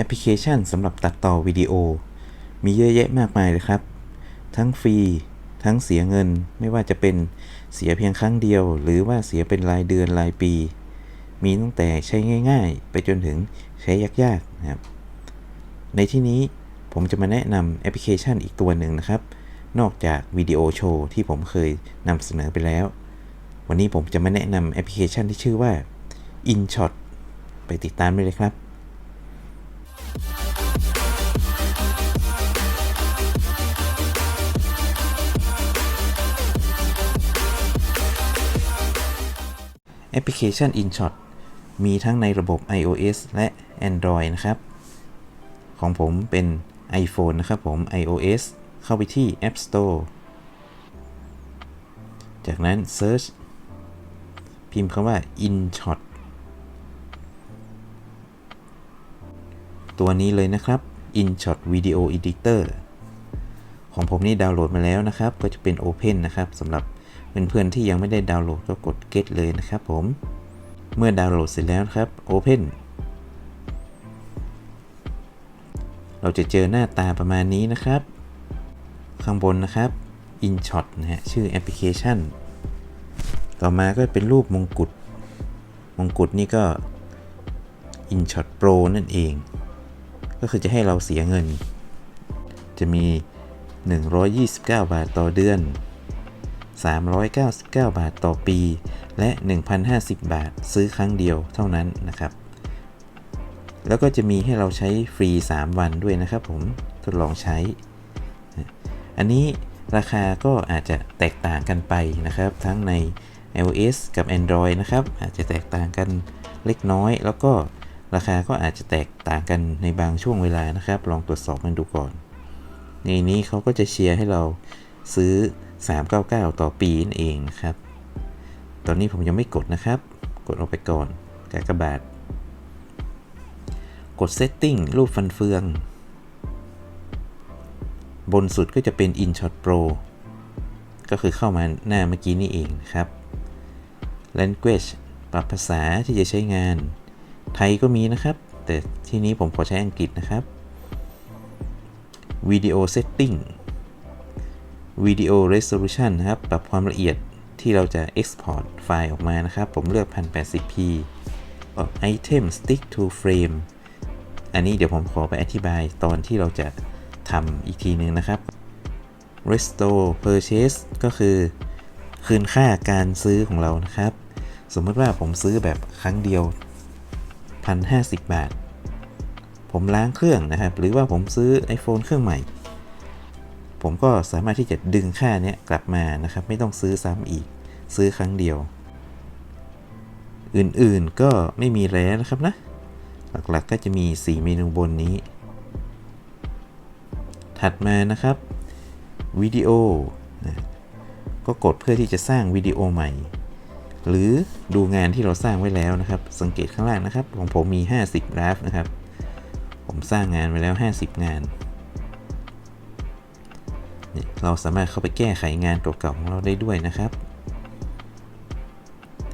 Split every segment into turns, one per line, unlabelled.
อปพลิเคชันสำหรับตัดต่อวิดีโอ มีเยอะแยะมากมายเลยครับ ทั้งฟรี ทั้งเสียเงิน ไม่ว่าจะเป็นเสียเพียงครั้งเดียว หรือว่าเสียเป็นรายเดือนรายปี มีตั้งแต่ใช้ง่าย ๆ ไปจนถึงใช้ยากๆนะครับ ในที่นี้ผมจะมาแนะนำแอปพลิเคชันอีกตัวหนึ่งนะครับ นอกจากวิดีโอโชว์ที่ผมเคยนำเสนอไปแล้ว วันนี้ผมจะมาแนะนำแอปพลิเคชันที่ชื่อว่า InShot ไปติดตามได้เลยครับ แอปพลิเคชัน InShot มีทั้งในระบบ iOS และ Android นะครับ ของผมเป็น iPhone นะครับผม iOS เข้าไปที่ App Store จากนั้น Search พิมพ์คำว่า InShot ตัวนี้เลยนะครับ InShot Video Editor ของผมนี่ดาวน์โหลดมาแล้วนะครับ ก็จะเป็น Open นะครับสำหรับ เพื่อนๆที่ยังไม่ได้ดาวน์โหลดก็กด Get เลยนะครับผม เมื่อดาวน์โหลดเสร็จแล้วครับ Open เราจะเจอหน้าตาประมาณนี้นะครับ ข้างบนนะครับ InShot นะฮะชื่อแอปพลิเคชัน ต่อมาก็เป็นรูปมงกุฎ มงกุฎนี่ก็ InShot Pro นั่นเอง ก็คือจะให้เราเสียเงิน จะมี 129 บาทต่อเดือน 399 บาทต่อปี และ 1,050 บาทซื้อครั้งเดียวเท่านั้นนะครับ แล้วก็จะมีให้เราใช้ฟรี 3 วันด้วยนะครับผมทดลองใช้ อันนี้ราคาก็อาจจะแตกต่างกันไปนะครับ ทั้งใน iOS กับ Android นะครับ อาจจะแตกต่างกันเล็กน้อย แล้วก็ราคาก็อาจจะแตกต่างกันในบางช่วงเวลานะครับ ลองตรวจสอบมันดูก่อน ในนี้เขาก็จะเชียร์ให้เราซื้อ 399 ต่อปีนั่นเองนะครับ ตอนนี้ผมยังไม่กดนะครับ กดออกไปก่อนกากบาท กด Setting รูปฟันเฟือง บนสุดก็จะเป็น InShot Pro ก็คือเข้ามาหน้าเมื่อกี้นี่เองครับ Language ปรับภาษาที่จะใช้งาน ไทยก็มีนะครับ แต่ที่นี้ผมขอใช้อังกฤษนะครับ Video Setting Video Resolution นะครับ ปรับความละเอียดที่เราจะ Export ไฟล์ออกมานะครับ ผมเลือก 1080p Item Stick to Frame อันนี้เดี๋ยวผมขอไปอธิบายตอนที่เราจะทำอีกทีนึงนะครับ Restore Purchase ก็คือ คืนค่าการซื้อของเรานะครับ สมมติว่าผมซื้อแบบครั้งเดียว 1,050 บาท ผมล้างเครื่องนะครับ หรือว่าผมซื้อ iPhone เครื่องใหม่ ผมก็สามารถที่จะดึงค่านี้กลับมานะครับ ไม่ต้องซื้อซ้ำอีกซื้อครั้งเดียว อื่นๆก็ไม่มีแล้วนะครับนะ หลักๆก็จะมี 4 เมนูบนนี้ ถัดมานะครับวิดีโอนะก็กดเพื่อที่จะสร้างวิดีโอใหม่ หรือดูงานที่เราสร้างไว้แล้วนะครับ สังเกตข้างล่างนะครับของผมมี 50 draft นะครับ ผมสร้างงานไว้แล้ว 50 งาน เราสามารถเข้าไปแก้ไขงานเก่าๆของเราได้ด้วยนะครับ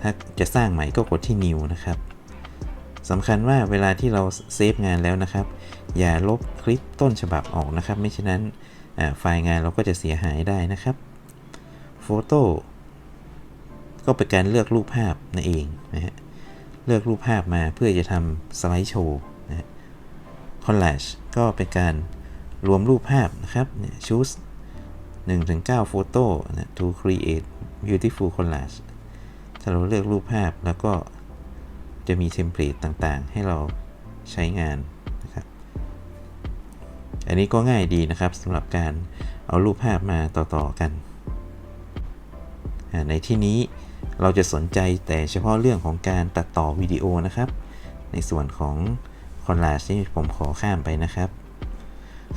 ถ้าจะสร้างใหม่ก็กดที่ new นะครับสำคัญว่าเวลาที่เราเซฟงานแล้วนะครับ อย่าลบคลิปต้นฉบับออกนะครับ ไม่ฉะนั้นไฟล์งานเราก็จะเสียหายได้นะครับโฟโต้ก็เป็นการเลือกรูปภาพนั่นเองนะฮะเลือกรูปภาพมาเพื่อจะทำสไลด์โชว์นะคอลลาจก็เป็นการรวมรูปภาพนะครับ choose 1-9 photo นะ to create beautiful collage ถ้าเราเลือกรูปภาพแล้วก็จะมีเทมเพลตต่างๆ ให้เราใช้งานนะครับ อันนี้ก็ง่ายดีนะครับสำหรับการเอารูปภาพมาต่อๆกัน ในที่นี้เราจะสนใจแต่เฉพาะเรื่องของการตัดต่อวิดีโอนะครับ ในส่วนของคอลลาจที่ผมขอข้ามไปนะครับ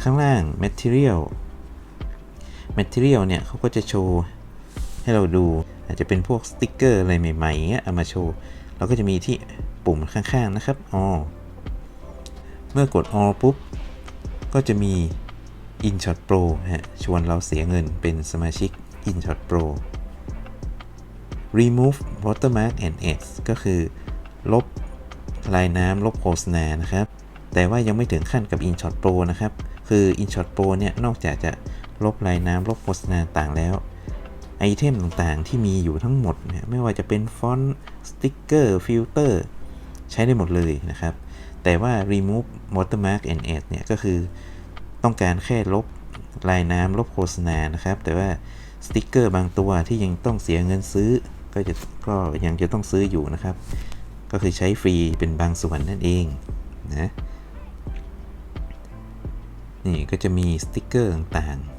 ข้างล่าง Material Material เนี่ยเขาก็จะโชว์ให้เราดู อาจจะเป็นพวกสติกเกอร์อะไรใหม่ๆเงี้ยเอามาโชว์เราก็จะมีที่ปุ่มข้างๆนะครับ all เมื่อกด all ปุ๊บ ก็จะมี InShot Pro ฮะชวนเราเสียเงินเป็นสมาชิก InShot Pro remove watermark and ads ก็คือลบลายน้ำลบโฆษณานะครับ แต่ว่ายังไม่ถึงขั้นกับ InShot Pro นะครับ คือ InShot Pro เนี่ย นอกจากจะ ลบลายน้ำลบโฆษณาต่างแล้วไอเทมต่างๆ ที่มีอยู่ทั้งหมดเนี่ยไม่ว่าจะเป็นฟอนต์สติ๊กเกอร์ฟิลเตอร์ใช้ได้หมดเลยนะครับ แต่ว่า remove watermark and ads เนี่ยก็คือต้องการแค่ลบลายน้ำลบโฆษณานะครับ แต่ว่าสติ๊กเกอร์บางตัวที่ยังต้องเสียเงินซื้อ ก็จะก็ยังจะต้องซื้ออยู่นะครับ ก็คือใช้ฟรีเป็นบางส่วนนั่นเองนะนี่ก็จะมีสติ๊กเกอร์ต่างๆ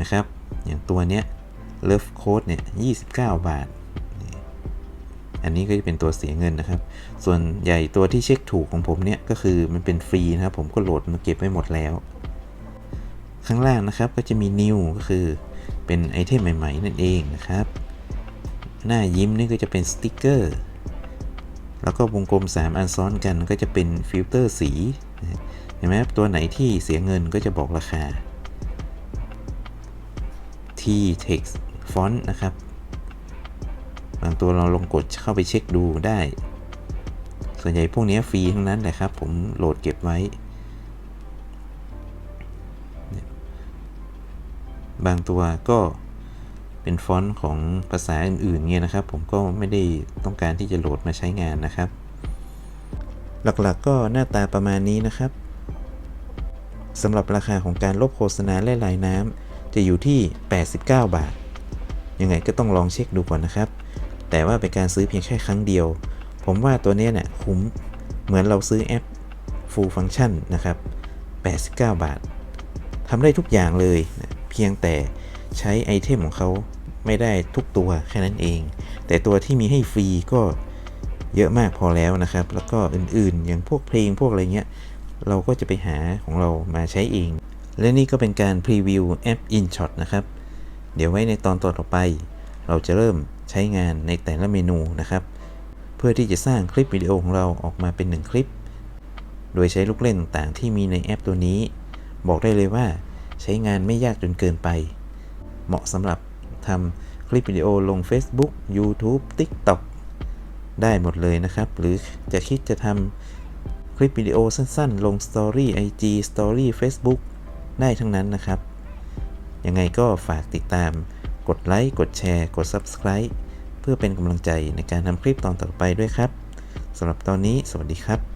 นะครับ อย่างตัวเนี้ย Love Code เนี่ย29 บาท อันนี้ก็จะเป็นตัวเสียเงินนะครับ ส่วนใหญ่ตัวที่เช็คถูกของผมเนี่ยก็คือมันเป็นฟรีนะครับ ผมก็โหลดมาเก็บไว้หมดแล้ว ข้างล่างนะครับก็จะมี New ก็คือเป็นไอเทมใหม่ๆนั่นเองนะครับ หน้ายิ้มนี่ก็จะเป็นสติ๊กเกอร์แล้วก็วงกลม 3 อันซ้อนกันก็จะเป็นฟิลเตอร์สี เห็นไหมครับตัวไหนที่เสียเงินก็จะบอกราคา T text font นะครับ บางตัวเราลองกดเข้าไปเช็คดูได้ ส่วนใหญ่พวกนี้ฟรีทั้งนั้นแหละครับ ผมโหลดเก็บไว้ บางตัวก็เป็นฟอนต์ของภาษาอื่นๆเงี้ยนะครับ ผมก็ไม่ได้ต้องการที่จะโหลดมาใช้งานนะครับ หลักๆก็หน้าตาประมาณนี้นะครับสำหรับราคาของการลบโฆษณาและลายน้ำ จะอยู่ที่ 89 บาท ยังไงก็ต้องลองเช็คดูก่อนนะครับ แต่ว่าเป็นการซื้อเพียงแค่ครั้งเดียว ผมว่าตัวนี้เนี่ยคุ้ม เหมือนเราซื้อแอป Full Function นะครับ 89 บาททำได้ทุกอย่างเลยนะเพียงแต่ใช้ไอเทมของเขาไม่ได้ทุกตัวแค่นั้นเอง แต่ตัวที่มีให้ฟรีก็เยอะมากพอแล้วนะครับ แล้วก็อื่นๆ อย่างพวกเพลงพวกอะไรเงี้ย เราก็จะไปหาของเรามาใช้เอง และนี่ก็เป็นการพรีวิวแอป InShot นะครับ เดี๋ยวไว้ในตอนต่อไป เราจะเริ่มใช้งานในแต่ละเมนูนะครับ เพื่อที่จะสร้างคลิปวิดีโอของเราออกมาเป็น 1 คลิป โดยใช้ลูกเล่นต่างๆที่มีในแอปตัวนี้ บอกได้เลยว่าใช้งานไม่ยากจนเกินไป เหมาะสำหรับทำคลิปวิดีโอลง Facebook YouTube TikTok ได้หมดเลยนะครับ หรือจะคิดจะทำคลิปวิดีโอสั้นๆ ลง Story IG Story Facebook ได้ทั้งนั้นนะครับ ยังไงก็ฝากติดตาม กดไลค์ กดแชร์ กด Subscribe เพื่อเป็นกำลังใจในการทำคลิปตอนต่อไปด้วยครับสำหรับตอนนี้ สวัสดีครับ